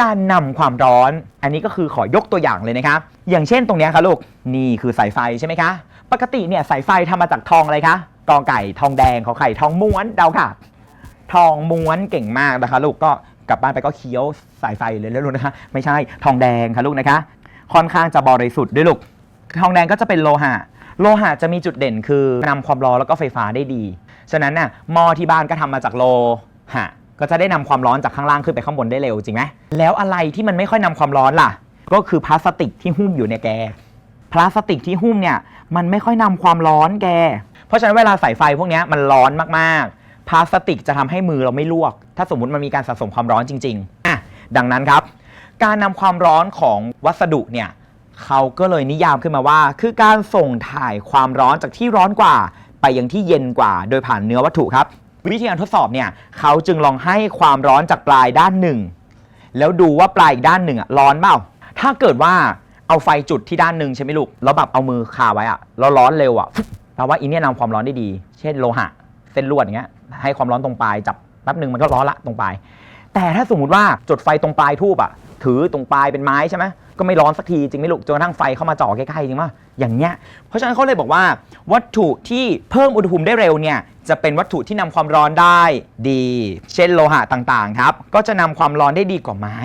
การนำความร้อน อันนี้ก็คือขอยกตัวอย่างเลยนะครับ อย่างเช่นตรงนี้ครับลูก นี่คือสายไฟใช่ไหมคะ ปกติเนี่ยสายไฟทำมาจากทองอะไรคะ กอไก่ทองแดงขอไข่ทองม้วนเดาค่ะ ทองม้วนเก่งมากนะคะลูก ก็กลับบ้านไปก็เคี้ยวสายไฟเลยแล้วลูกนะคะ ไม่ใช่ทองแดงค่ะลูกนะคะ ค่อนข้างจะบริสุทธิ์ด้วยลูก ทองแดงก็จะเป็นโลหะ โลหะจะมีจุดเด่นคือนำความร้อนแล้วก็ไฟฟ้าได้ดี ฉะนั้นน่ะ หม้อที่บ้านก็ทำมาจากโลหะ ก็จะได้นำความร้อนจากข้างล่างขึ้นไปข้างบนได้เร็วจริงไหมแล้วอะไรที่มันไม่ค่อยนำความร้อนล่ะ ก็คือพลาสติกที่หุ้มอยู่ในแก พลาสติกที่หุ้มเนี่ยมันไม่ค่อยนำความร้อนแก เพราะฉะนั้นเวลาใส่ไฟพวกนี้มันร้อนมากๆ พลาสติกจะทำให้มือเราไม่ลวก ถ้าสมมติมันมีการสะสมความร้อนจริงๆอะดังนั้นครับ การนำความร้อนของวัสดุเนี่ยเขาก็เลยนิยามขึ้นมาว่า คือการส่งถ่ายความร้อนจากที่ร้อนกว่า ไปยังที่เย็นกว่า โดยผ่านเนื้อวัตถุครับ วิธีการทดสอบเนี่ยเขาจึงลองให้ความร้อนจากปลายด้านหนึ่ง แล้วดูว่าปลายอีกด้านหนึ่งอะร้อนเปล่า ถ้าเกิดว่าเอาไฟจุดที่ด้านหนึ่งใช่ไหมลูกแล้วแบบเอามือคาไว้อะแล้วร้อนเร็วอะแปลว่าอีเนี่ยนำความร้อนได้ดี เช่นโลหะ เส้นลวดอย่างเงี้ยให้ความร้อนตรงปลายจับแป๊บหนึ่งมันก็ร้อนละตรงปลาย แต่ถ้าสมมติว่าจุดไฟตรงปลายทูบอะถือตรงปลายเป็นไม้ใช่ไหมก็ไม่ร้อนสักทีจริงไหมลูกจนกระทั่งไฟเข้ามาจ่อใกล้ๆจริงป่ะอย่างเงี้ยเพราะฉะนั้นเขาเลยบอกว่า วัตถุที่เพิ่มอุณหภูมิได้เร็วเนี่ย จะเป็นวัตถุที่นำความร้อนได้ดี เช่นโลหะต่างๆครับ ก็จะนำความร้อนได้ดีกว่าไม้